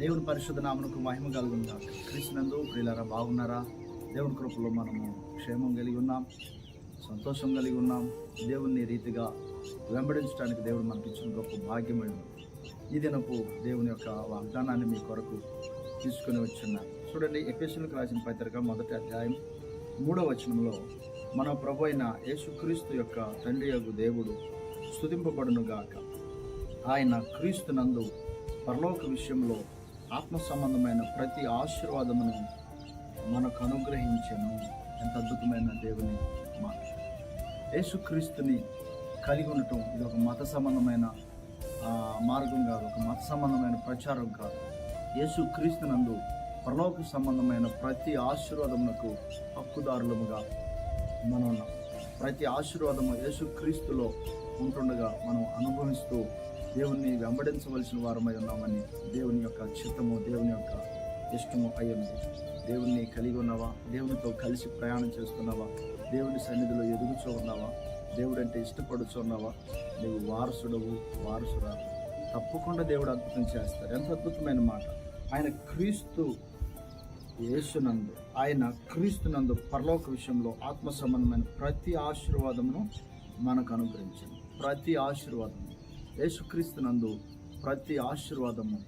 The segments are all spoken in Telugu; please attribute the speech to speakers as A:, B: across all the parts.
A: దేవుని పరిశుద్ధ నామనకు మహిమ కలుగుందా క్రీస్తునందు ప్రియులారా బాగున్నారా? దేవుని కృపలో మనము క్షేమం కలిగి ఉన్నాం సంతోషం కలిగి ఉన్నాం. దేవుని రీతిగా వెంబడించడానికి దేవుడు మనకి ఇచ్చిన గొప్ప భాగ్యమైన ఈ దినపు దేవుని యొక్క వాగ్దానాన్ని మీ కొరకు తీసుకుని వచ్చిన్నా చూడండి ఎపిసోడ్కి రాసిన పత్రిక మొదటి అధ్యాయం మూడవ వచనంలో మన ప్రభు అయిన యేసుక్రీస్తు యొక్క తండ్రి యొక్క దేవుడు స్థుతింపబడునుగాక ఆయన క్రీస్తు నందు పరలోక విషయంలో ఆత్మ సంబంధమైన ప్రతి ఆశీర్వాదమును మనకు అనుగ్రహించను. ఎంత అద్భుతమైన దేవుని మాట. యేసుక్రీస్తుని కలిగి ఉండటం ఇది ఒక మత సంబంధమైన మార్గం కాదు ఒక మత సంబంధమైన ప్రచారం కాదు. యేసు పరలోక సంబంధమైన ప్రతి ఆశీర్వాదమునకు హక్కుదారులముగా మనం ఉన్నాం ప్రతి ఆశీర్వాదము యేసుక్రీస్తులో ఉంటుండగా మనం అనుభవిస్తూ దేవుణ్ణి వెంబడించవలసిన వారమై ఉన్నామని దేవుని యొక్క చిత్తము దేవుని యొక్క ఇష్టము అయ్యింది. దేవుణ్ణి కలిగి ఉన్నావా? దేవునితో కలిసి ప్రయాణం చేస్తున్నావా? దేవుని సన్నిధిలో ఎదుగుచూ ఉన్నావా? దేవుడు అంటే ఇష్టపడుచు ఉన్నావా? నువ్వు వారసుడవు వారసురా తప్పకుండా దేవుడు అద్భుతం చేస్తారు. ఎంత అద్భుతమైన మాట. ఆయన క్రీస్తు యేసునందు ఆయన క్రీస్తునందు పరలోక విషయంలో ఆత్మ సంబంధమైన ప్రతి ఆశీర్వాదమును మనకు అనుగ్రహించింది. ప్రతి ఆశీర్వాదము యేసుక్రీస్తునందు ప్రతి ఆశీర్వాదము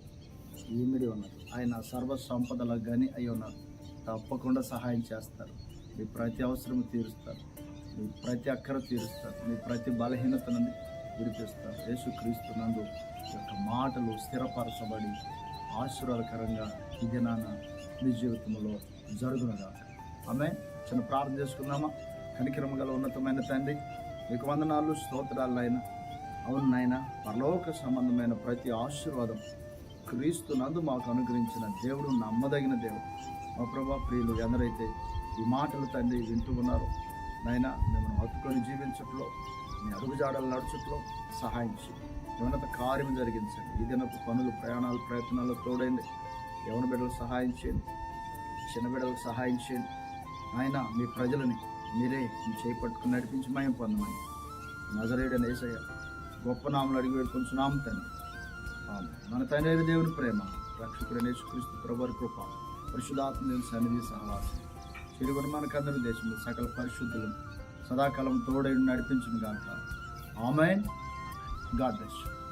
A: ఈమిడి ఉన్నది. ఆయన సర్వ సంపదల గని అయి ఉన్నారు. తప్పకుండా సహాయం చేస్తారు. మీ ప్రతి అవసరము తీరుస్తారు. మీ ప్రతి అక్కర తీరుస్తారు. మీ ప్రతి బలహీనతను విడిపిస్తారు యేసుక్రీస్తునందు యొక్క మాటలు స్థిరపరచబడి ఆశీర్వాదకరంగా ఈ దినాన మీ జీవితంలో జరుగునగా. ఆమె చిన్న ప్రార్థన చేసుకున్నామా కనికిరమ గల ఉన్నతమైన తండ్రి మీకు వందనాలు స్తోత్రాలు అయినా అవును నాయన పరలోక సంబంధమైన ప్రతి ఆశీర్వాదం క్రీస్తు నందు మాకు అనుగ్రహించిన దేవుడు నమ్మదగిన దేవుడు. మా ప్రభా ప్రియులు ఎందరైతే ఈ మాటలు తండ్రి వింటూ ఉన్నారో. నాయన మిమ్మల్ని హత్తుకొని జీవించట్లో మీ అడుగుజాడలు నడుచుట్లో సహాయం చేయండి ఉన్నత కార్యం జరిగించండి. ఈ దినపు పనులు ప్రయాణాలు ప్రయత్నాలు తోడండి యవన బిడ్డలకు సహాయం చేయండి. చిన్న బిడ్డలకు సహాయం చేయండి. ఆయన మీ ప్రజలని మీరే మీ చేయి నడిపించి మయం పొందమని. నజరేడని గొప్ప నామలు అడిగి వేడుకొంచున్నాం తండ్రి. మన తండ్రి అయిన దేవుని ప్రేమ రక్షకుడైన యేసుక్రీస్తు ప్రభు కృప పరిశుధాత్మ సన్నిధి సహవాసం చిరుగుడు మనకందరి దేశంలో సకల పరిశుద్ధులను సదాకాలం తోడైన నడిపించిన గాక. ఆమెన్. God bless